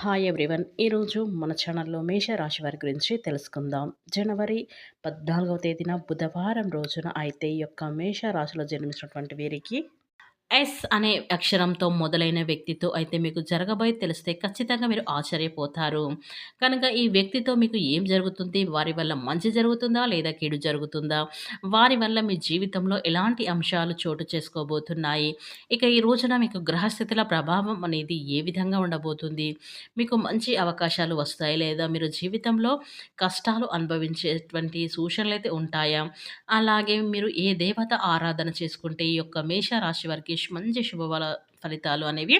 Hi everyone ఈరోజు మన ఛానల్లో మేషరాశి వారి గురించి తెలుసుకుందాం. జనవరి పద్నాలుగవ తేదీన బుధవారం రోజున అయితే ఈ యొక్క మేషరాశిలో జన్మించినటువంటి వీరికి ఎస్ అనే అక్షరంతో మొదలైన వ్యక్తితో అయితే మీకు జరగబోయే తెలిస్తే ఖచ్చితంగా మీరు ఆశ్చర్యపోతారు. కనుక ఈ వ్యక్తితో మీకు ఏం జరుగుతుంది? వారి వల్ల మంచి జరుగుతుందా? లేదా కీడు జరుగుతుందా? వారి వల్ల మీ జీవితంలో ఎలాంటి అంశాలు చోటు చేసుకోబోతున్నాయి? ఇక ఈ రోజున మీకు గ్రహస్థితుల ప్రభావం అనేది ఏ విధంగా ఉండబోతుంది? మీకు మంచి అవకాశాలు వస్తాయి? లేదా మీరు జీవితంలో కష్టాలు అనుభవించేటువంటి సూచనలు అయితే ఉంటాయా? అలాగే మీరు ఏ దేవత ఆరాధన చేసుకుంటే ఈ యొక్క మేష రాశి వారికి మంచి శుభ ఫలితాలు అనేవి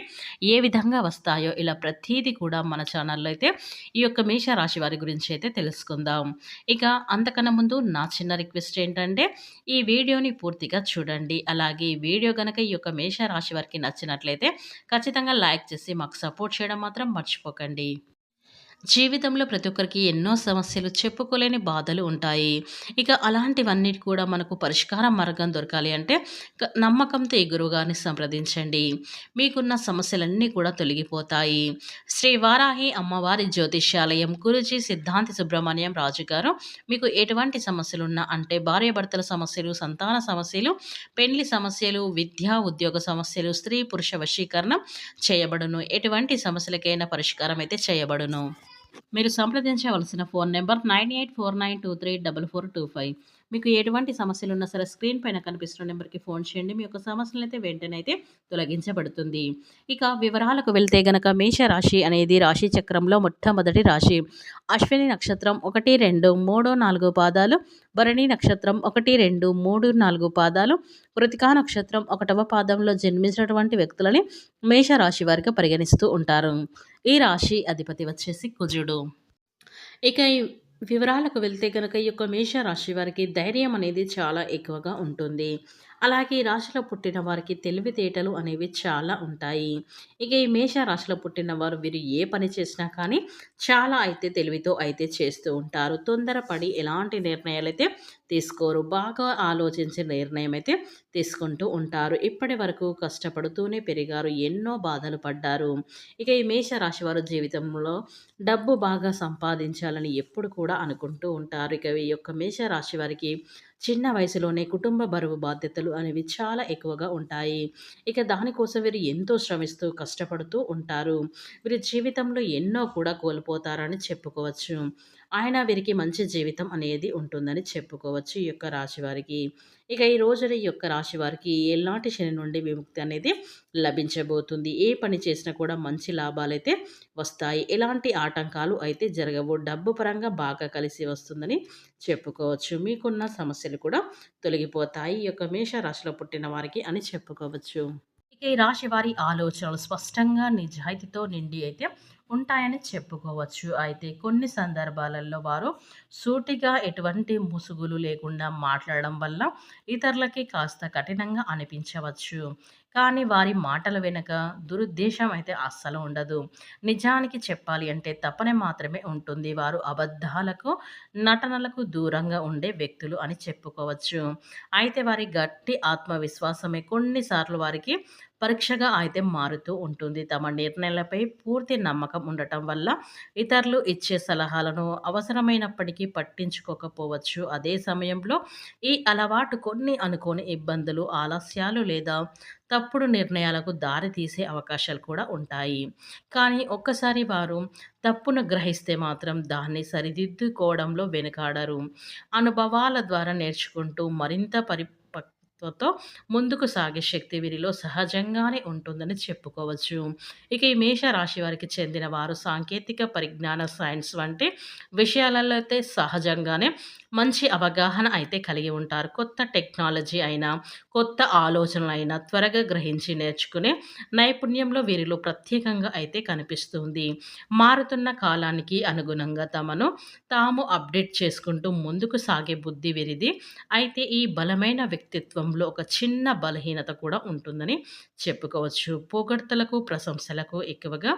ఏ విధంగా వస్తాయో ఇలా ప్రతీది కూడా మన ఛానల్లో అయితే ఈ యొక్క మేషరాశి వారి గురించి అయితే తెలుసుకుందాం. ఇక అంతకన్నా ముందు నా చిన్న రిక్వెస్ట్ ఏంటంటే ఈ వీడియోని పూర్తిగా చూడండి. అలాగే ఈ వీడియో కనుక ఈ యొక్క మేష రాశి వారికి నచ్చినట్లయితే ఖచ్చితంగా లైక్ చేసి మాకు సపోర్ట్ చేయడం మాత్రం మర్చిపోకండి. జీవితంలో ప్రతి ఒక్కరికి ఎన్నో సమస్యలు చెప్పుకోలేని బాధలు ఉంటాయి. ఇక అలాంటివన్నిటి కూడా మనకు పరిష్కార మార్గం దొరకాలి అంటే నమ్మకంతో ఈ గురువుగారిని సంప్రదించండి. మీకున్న సమస్యలన్నీ కూడా తొలగిపోతాయి. శ్రీ వారాహి అమ్మవారి జ్యోతిష్యాలయం గురుజీ సిద్ధాంతి సుబ్రహ్మణ్యం రాజు గారు మీకు ఎటువంటి సమస్యలు ఉన్నా అంటే భార్యాభర్తల సమస్యలు సంతాన సమస్యలు పెళ్ళి సమస్యలు విద్యా ఉద్యోగ సమస్యలు స్త్రీ పురుష వశీకరణం చేయబడును. ఎటువంటి సమస్యలకైనా పరిష్కారం అయితే చేయబడును. మీరు సంప్రదించవలసిన phone number nine eight four nine two three double four two five. మీకు ఎటువంటి సమస్యలు ఉన్నా సరే స్క్రీన్ పైన కనిపిస్తున్న నెంబర్కి ఫోన్ చేయండి. మీ యొక్క సమస్యలు అయితే వెంటనే అయితే తొలగించబడుతుంది. ఇక వివరాలకు వెళ్తే గనక మేషరాశి అనేది రాశి చక్రంలో మొట్టమొదటి రాశి. అశ్విని నక్షత్రం ఒకటి రెండు మూడు నాలుగు పాదాలు. భరణి నక్షత్రం ఒకటి రెండు మూడు నాలుగు పాదాలు. కృతికా నక్షత్రం ఒకటవ పాదంలో జన్మించినటువంటి వ్యక్తులని మేషరాశి వారికి పరిగణిస్తూ ఉంటారు. ఈ రాశి అధిపతి వచ్చేసి కుజుడు. ఇక వివరాలకు వెళ్తే కనుక ఈ యొక్క మేషరాశి వారికి ధైర్యం అనేది చాలా ఎక్కువగా ఉంటుంది. అలాగే ఈ రాశిలో పుట్టిన వారికి తెలివితేటలు అనేవి చాలా ఉంటాయి. ఇక ఈ మేష రాశిలో పుట్టిన వారు వీరు ఏ పని చేసినా కానీ చాలా అయితే తెలివితో అయితే చేస్తూ ఉంటారు. తొందరపడి ఎలాంటి నిర్ణయాలు అయితే తీసుకోరు. బాగా ఆలోచించే నిర్ణయం అయితే తీసుకుంటూ ఉంటారు. ఇప్పటి వరకు కష్టపడుతూనే పెరిగారు. ఎన్నో బాధలు పడ్డారు. ఇక ఈ మేష రాశి వారు జీవితంలో డబ్బు బాగా సంపాదించాలని ఎప్పుడు కూడా అనుకుంటూ ఉంటారు. ఇక ఈ యొక్క మేష రాశి వారికి చిన్న వయసులోనే కుటుంబ బరువు బాధ్యతలు అనేవి చాలా ఎక్కువగా ఉంటాయి. ఇక దానికోసం వీరు ఎంతో శ్రమిస్తూ కష్టపడుతూ ఉంటారు. వీరి జీవితంలో ఎన్నో కూడా కోల్పోతారని చెప్పుకోవచ్చు. ఆయన వీరికి మంచి జీవితం అనేది ఉంటుందని చెప్పుకోవచ్చు ఈ యొక్క రాశి వారికి. ఇక ఈ రోజున ఈ యొక్క రాశి వారికి ఎలాంటి శని నుండి విముక్తి అనేది లభించబోతుంది. ఏ పని చేసినా కూడా మంచి లాభాలైతే వస్తాయి. ఎలాంటి ఆటంకాలు అయితే జరగవు. డబ్బు పరంగా బాగా కలిసి వస్తుందని చెప్పుకోవచ్చు. మీకున్న సమస్యలు కూడా తొలగిపోతాయి. ఈ యొక్క మేష రాశిలో పుట్టిన వారికి అని చెప్పుకోవచ్చు. ఇక ఈ రాశి వారి ఆలోచనలు స్పష్టంగా నిజాయితీతో నిండి అయితే ఉంటాయని చెప్పుకోవచ్చు. అయితే కొన్ని సందర్భాలలో వారు సూటిగా ఎటువంటి ముసుగులు లేకుండా మాట్లాడడం వల్ల ఇతరులకి కాస్త కఠినంగా అనిపించవచ్చు. కానీ వారి మాటల వెనుక దురుద్దేశం అయితే అస్సలు ఉండదు. నిజానికి చెప్పాలి అంటే తప్పనే మాత్రమే ఉంటుంది. వారు అబద్ధాలకు నటనలకు దూరంగా ఉండే వ్యక్తులు అని చెప్పుకోవచ్చు. అయితే వారి గట్టి ఆత్మవిశ్వాసమే కొన్నిసార్లు వారికి పరీక్షగా అయితే మారుతూ ఉంటుంది. తమ నిర్ణయాలపై పూర్తి నమ్మకం ఉండటం వల్ల ఇతరులు ఇచ్చే సలహాలను అవసరమైనప్పటికీ పట్టించుకోకపోవచ్చు. అదే సమయంలో ఈ అలవాటు కొన్ని అనుకోని ఇబ్బందులు ఆలస్యాలు లేదా తప్పుడు నిర్ణయాలకు దారి తీసే అవకాశాలు కూడా ఉంటాయి. కానీ ఒక్కసారి వారు తప్పును గ్రహిస్తే మాత్రం దాన్ని సరిదిద్దుకోవడంలో వెనుకాడరు. అనుభవాల ద్వారా నేర్చుకుంటూ మరింత పరి తో ముందుకు సాగే శక్తి వీరిలో సహజంగానే ఉంటుందని చెప్పుకోవచ్చు. ఇక ఈ మేష రాశి వారికి చెందిన వారు సాంకేతిక పరిజ్ఞాన సైన్స్ వంటి విషయాలలో అయితే సహజంగానే మంచి అవగాహన అయితే కలిగి ఉంటారు. కొత్త టెక్నాలజీ అయినా కొత్త ఆలోచనలైనా త్వరగా గ్రహించి నేర్చుకునే నైపుణ్యంలో వీరిలో ప్రత్యేకంగా అయితే కనిపిస్తుంది. మారుతున్న కాలానికి అనుగుణంగా తమను తాము అప్డేట్ చేసుకుంటూ ముందుకు సాగే బుద్ధి వీరిది. అయితే ఈ బలమైన వ్యక్తిత్వం వ్యక్తిత్వంలో ఒక చిన్న బలహీనత కూడా ఉంటుందని చెప్పుకోవచ్చు. పొగడ్తలకు ప్రశంసలకు ఎక్కువగా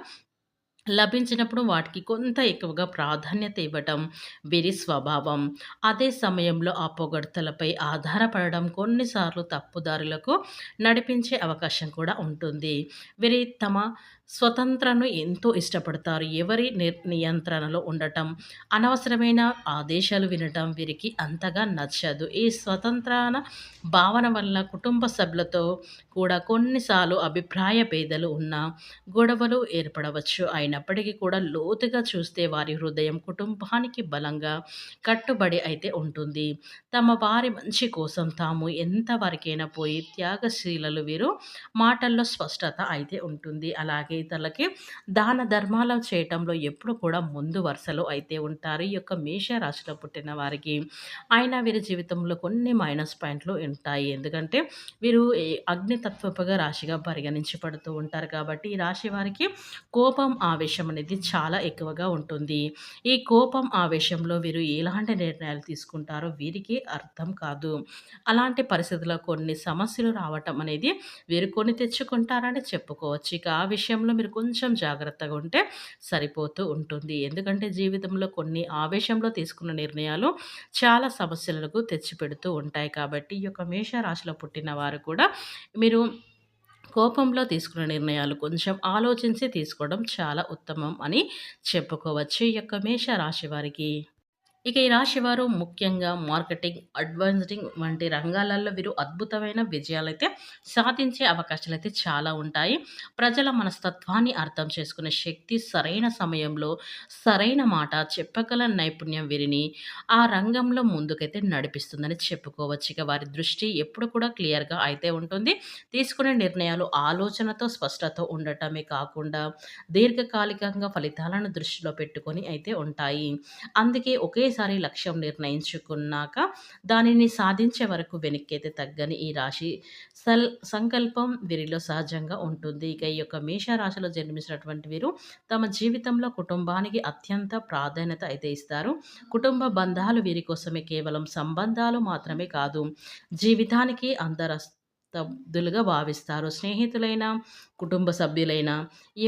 లభించినప్పుడు వాటికి కొంత ఎక్కువగా ప్రాధాన్యత ఇవ్వటం వీరి స్వభావం. అదే సమయంలో ఆ పొగడ్తలపై ఆధారపడడం కొన్నిసార్లు తప్పుదారులకు నడిపించే అవకాశం కూడా ఉంటుంది. వీరి తమ స్వతంత్రను ఎంతో ఇష్టపడతారు. ఎవరి నిర్ నియంత్రణలో ఉండటం, అనవసరమైన ఆదేశాలు వినటం వీరికి అంతగా నచ్చదు. ఈ స్వతంత్రన భావన వల్ల కుటుంబ సభ్యులతో కూడా కొన్నిసార్లు అభిప్రాయ భేదాలు ఉన్న గొడవలు ఏర్పడవచ్చు. అయినప్పటికీ కూడా లోతుగా చూస్తే వారి హృదయం కుటుంబానికి బలంగా కట్టుబడి అయితే ఉంటుంది. తమ వారి మంచి కోసం తాము ఎంత వరకైనా పోయి త్యాగశీలలు వీరు. మాటల్లో స్పష్టత అయితే ఉంటుంది. అలాగే ఇతరులకి దాన ధర్మాలు చేయటంలో ఎప్పుడు కూడా ముందు వరుసలో అయితే ఉంటారు. ఈ యొక్క మేష రాశిలో పుట్టిన వారికి ఆయన వీరి జీవితంలో కొన్ని మైనస్ పాయింట్లు ఉంటాయి. ఎందుకంటే వీరు అగ్నితత్వపుగా రాశిగా పరిగణించబడుతూ ఉంటారు కాబట్టి ఈ రాశి వారికి కోపం ఆవేశం అనేది చాలా ఎక్కువగా ఉంటుంది. ఈ కోపం ఆవేశంలో వీరు ఎలాంటి నిర్ణయాలు తీసుకుంటారో వీరికి అర్థం కాదు. అలాంటి పరిస్థితుల్లో కొన్ని సమస్యలు రావటం అనేది వీరు కొని తెచ్చుకుంటారని చెప్పుకోవచ్చు. ఇక ఆ విషయం విషయంలో మీరు కొంచెం జాగ్రత్తగా ఉంటే సరిపోతూ ఉంటుంది. ఎందుకంటే జీవితంలో కొన్ని ఆవేశంలో తీసుకున్న నిర్ణయాలు చాలా సమస్యలకు తెచ్చిపెడుతూ ఉంటాయి. కాబట్టి ఈ యొక్క మేషరాశిలో పుట్టిన వారు కూడా మీరు కోపంలో తీసుకున్న నిర్ణయాలు కొంచెం ఆలోచించి తీసుకోవడం చాలా ఉత్తమం అని చెప్పుకోవచ్చు. ఈ యొక్క మేష రాశి వారికి ఇక ఈ రాశివారు ముఖ్యంగా మార్కెటింగ్, అడ్వాన్సింగ్ వంటి రంగాలలో వీరు అద్భుతమైన విజయాలైతే సాధించే అవకాశాలు అయితే చాలా ఉంటాయి. ప్రజల మనస్తత్వాన్ని అర్థం చేసుకునే శక్తి, సరైన సమయంలో సరైన మాట చెప్పగల నైపుణ్యం వీరిని ఆ రంగంలో ముందుకైతే నడిపిస్తుందని చెప్పుకోవచ్చు. ఇక వారి దృష్టి ఎప్పుడు కూడా క్లియర్‌గా అయితే ఉంటుంది. తీసుకునే నిర్ణయాలు ఆలోచనతో, స్పష్టతో ఉండటమే కాకుండా దీర్ఘకాలికంగా ఫలితాలను దృష్టిలో పెట్టుకొని అయితే ఉంటాయి. అందుకే ఒకే ఒకేసారి లక్ష్యం నిర్ణయించుకున్నాక దానిని సాధించే వరకు వెనక్కైతే తగ్గని ఈ రాశి సల్ సంకల్పం వీరిలో సహజంగా ఉంటుంది. ఇక ఈ యొక్క మేషరాశిలో జన్మించినటువంటి వీరు తమ జీవితంలో కుటుంబానికి అత్యంత ప్రాధాన్యత అయితే ఇస్తారు. కుటుంబ బంధాలు వీరి కోసమే కేవలం సంబంధాలు మాత్రమే కాదు జీవితానికి అంతరస్ తబ్దులుగా భావిస్తారు. స్నేహితులైన కుటుంబ సభ్యులైన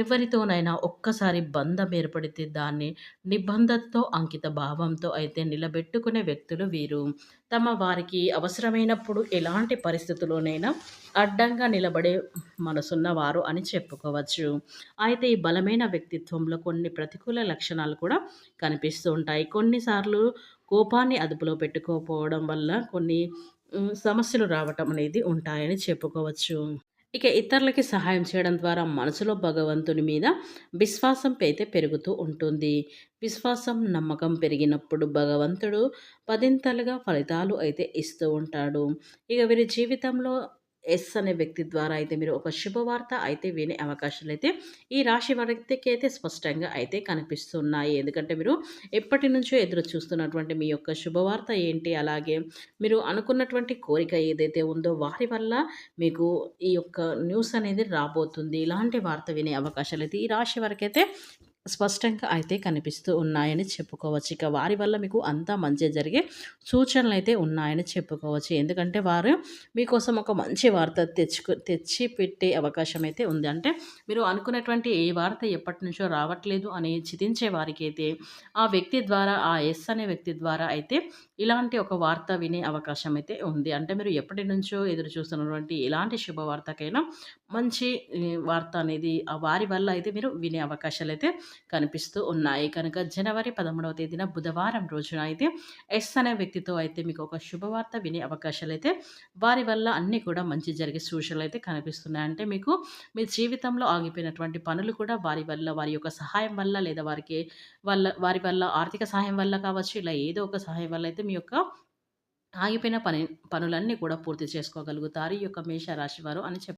ఎవరితోనైనా ఒక్కసారి బంధం ఏర్పడితే దాన్ని నిబంధతతో అంకిత భావంతో అయితే నిలబెట్టుకునే వ్యక్తులు వీరు. తమ వారికి అవసరమైనప్పుడు ఎలాంటి పరిస్థితుల్లోనైనా అడ్డంగా నిలబడే మనసున్నవారు అని చెప్పుకోవచ్చు. అయితే ఈ బలమైన వ్యక్తిత్వంలో కొన్ని ప్రతికూల లక్షణాలు కూడా కనిపిస్తూ ఉంటాయి. కొన్నిసార్లు కోపాన్ని అదుపులో పెట్టుకోకపోవడం వల్ల కొన్ని సమస్యలు రావటం అనేది ఉంటాయని చెప్పుకోవచ్చు. ఇక ఇతరులకి సహాయం చేయడం ద్వారా మనసులో భగవంతుని మీద విశ్వాసం అయితే పెరుగుతూ ఉంటుంది. విశ్వాసం నమ్మకం పెరిగినప్పుడు భగవంతుడు పదింతలుగా ఫలితాలు అయితే ఇస్తూ ఉంటాడు. ఇక వీరి జీవితంలో ఎస్ అనే వ్యక్తి ద్వారా అయితే మీరు ఒక శుభవార్త అయితే వినే అవకాశాలు అయితే ఈ రాశి వారికి అయితే స్పష్టంగా అయితే కనిపిస్తున్నాయి. ఎందుకంటే మీరు ఎప్పటి నుంచో ఎదురు చూస్తున్నటువంటి మీ యొక్క శుభవార్త ఏంటి? అలాగే మీరు అనుకున్నటువంటి కోరిక ఏదైతే ఉందో వారి వల్ల మీకు ఈ యొక్క న్యూస్ అనేది రాబోతుంది. ఇలాంటి వార్త వినే అవకాశాలు అయితే ఈ రాశి వరకైతే స్పష్టంగా అయితే కనిపిస్తూ ఉన్నాయని చెప్పుకోవచ్చు. ఇక వారి వల్ల మీకు అంతా మంచి జరిగే సూచనలు అయితే ఉన్నాయని చెప్పుకోవచ్చు. ఎందుకంటే వారు మీకోసం ఒక మంచి వార్త తెచ్చుకు తెచ్చి పెట్టే అవకాశం అయితే ఉంది. అంటే మీరు అనుకున్నటువంటి ఏ వార్త ఎప్పటి నుంచో రావట్లేదు అని చితించే వారికి అయితే ఆ వ్యక్తి ద్వారా ఆ ఎస్ అనే వ్యక్తి ద్వారా అయితే ఇలాంటి ఒక వార్త వినే అవకాశం అయితే ఉంది. అంటే మీరు ఎప్పటి నుంచో ఎదురు చూస్తున్నటువంటి ఎలాంటి శుభవార్తకైనా మంచి వార్త అనేది ఆ వారి వల్ల అయితే మీరు వినే అవకాశాలు అయితే కనిపిస్తూ ఉన్నాయి. కనుక జనవరి పదమూడవ తేదీన బుధవారం రోజున అయితే ఎస్ అనే వ్యక్తితో అయితే మీకు ఒక శుభవార్త వినే అవకాశాలు అయితే వారి వల్ల అన్నీ కూడా మంచి జరిగే సూచనలు అయితే కనిపిస్తున్నాయి. అంటే మీకు మీ జీవితంలో ఆగిపోయినటువంటి పనులు కూడా వారి వల్ల వారి యొక్క సహాయం వల్ల లేదా వారికి వల్ల వారి వల్ల ఆర్థిక సహాయం వల్ల కావచ్చు ఇలా ఏదో ఒక సహాయం వల్ల అయితే జీవితం యొక్క ఆగిపోయిన పని పనులన్నీ కూడా పూర్తి చేసుకోగలుగుతారు. ఈ యొక్క మేషరాశి వారు అని చెప్పి